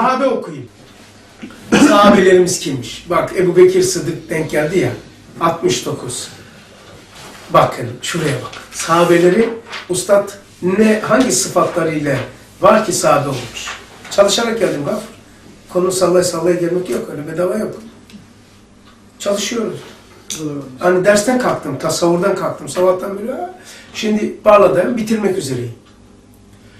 Sahabe okuyayım. Sahabelerimiz kimmiş? Bak Ebu Bekir Sıdık denk geldi ya. 69. Bakın şuraya bak. Sahabeleri ustad ne hangi sıfatlarıyla var ki sahabe olmuş? Çalışarak geldim gafur. Konu sallaya sallaya gelmek yok öyle bedava yok. Çalışıyoruz. Hani dersten kalktım, tasavvurdan kalktım, sabahtan beri. Şimdi Barla'dayım, bitirmek üzereyim.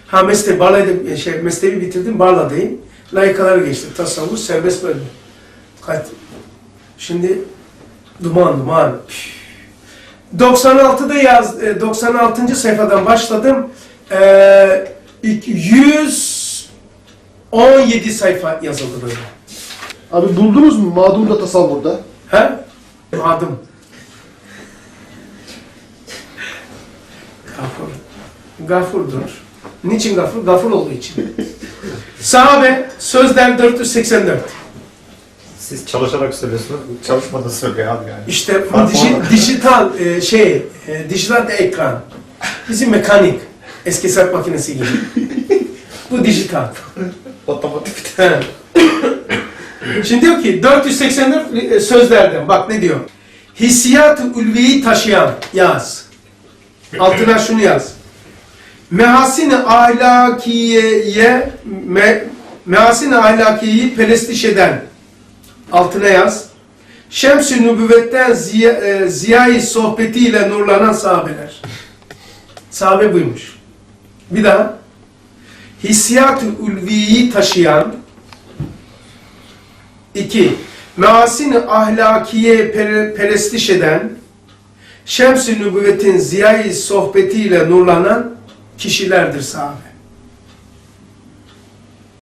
Ha mesleği, Barla'da şey, mesleği bitirdim, Barla'dayım. Layıkalara geçtim, tasavvur, serbest. Kayıt. Şimdi duman duman. Üf. 96'da yaz, e, 96. sayfadan başladım. Ee, ilk 117 sayfa yazıldı böyle. Abi buldunuz mu Madum'da tasavvurda? He? Adım. Gafur. Gafurdur. Niçin gafur? Gafur olduğu için. Sahabe sözler 484. Siz çalışarak söylüyorsunuz, çalışmadan söylüyor abi yani. İşte bu olmadı. dijital e, şey, e, dijital ekran. Bizim mekanik. Eski hesap makinesi gibi. bu dijital. Otomatik. Şimdi diyor ki 484 e, sözlerden bak ne diyor? Hissiyat-ı ulviyi taşıyan yaz. Altına şunu yaz. Mehasin-i ahlakiyeye me, mehasin-i ahlakiyeyi pelestiş eden altına yaz. Şems-i nübüvvetten ziya, e, ziyai sohbetiyle nurlanan sahabeler. Sahabe buymuş. Bir daha. Hissiyat-ı ulviyi taşıyan İki, measin ahlakiye pere- perestiş eden, şems-i nübüvvetin ziyai sohbetiyle nurlanan kişilerdir sahabe.